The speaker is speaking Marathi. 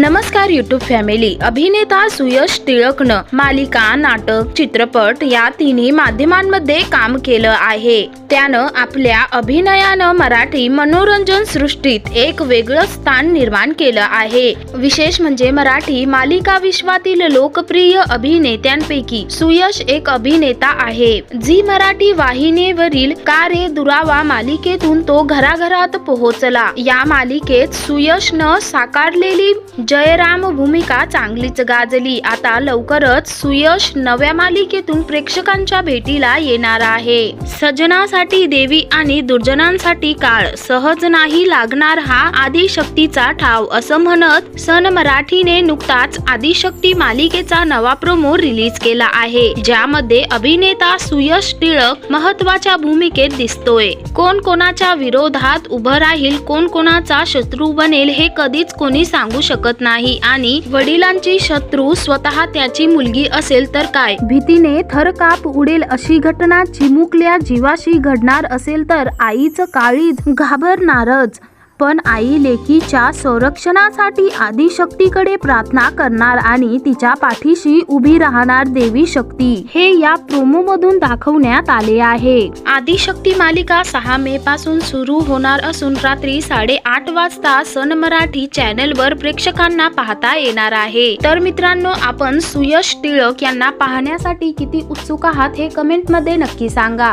नमस्कार युट्यूब फॅमिली अभिनेता सुयश टिळकनं मालिका नाटक चित्रपट या तिन्ही माध्यमांमध्ये काम केलं आहे. त्यानं आपल्या अभिनयानं मराठी मनोरंजन सृष्टीत एक वेगळं स्थान निर्माण केलं आहे. विशेष म्हणजे मराठी मालिका विश्वातील लोकप्रिय अभिनेत्यांपैकी सुयश एक अभिनेता आहे. झी मराठी वाहिनीवरील का रे दुरावा मालिकेतून तो घराघरात पोहोचला. या मालिकेत सुयशनं साकारलेली जयराम भूमिका चांगलीच गाजली. आता लवकरच सुयश नव्या मालिकेतून प्रेक्षकांच्या भेटीला येणार आहे. सजनासाठी देवी आणि दुर्जनांसाठी काळ. सहज नाही लागणार हा आदिशक्तीचा ठाव. असं म्हणत सन मराठीने नुकताच आदिशक्ती मालिकेचा नवा प्रोमो रिलीज केला आहे. ज्यामध्ये अभिनेता सुयश टिळक महत्त्वाच्या भूमिकेत दिसतोय. कोण कोणाच्या विरोधात उभं राहील कोण कोणाचा शत्रू बनेल हे कधीच कोणी सांगू शकत नाही. आणि वडिलांची शत्रू स्वतः त्याची मुलगी असेल तर काय? भीतीने थरकाप उडेल अशी घटना चिमुकल्या जीवाशी घडणार असेल तर आईचं काळीज घाबरणारच पण आई लेकीच्या संरक्षणासाठी आदिशक्तीकडे प्रार्थना करणार आणि तिच्या पाठीशी उभी राहणार देवी शक्ती हे या प्रोमो मधून दाखवण्यात आले आहे. आदिशक्ती मालिका सहा मे पासून सुरू होणार असून रात्री साडेआठ वाजता सन मराठी चॅनल वर प्रेक्षकांना पाहता येणार आहे. तर मित्रांनो आपण सुयश टिळक यांना पाहण्यासाठी किती उत्सुक आहात हे कमेंटमध्ये नक्की सांगा.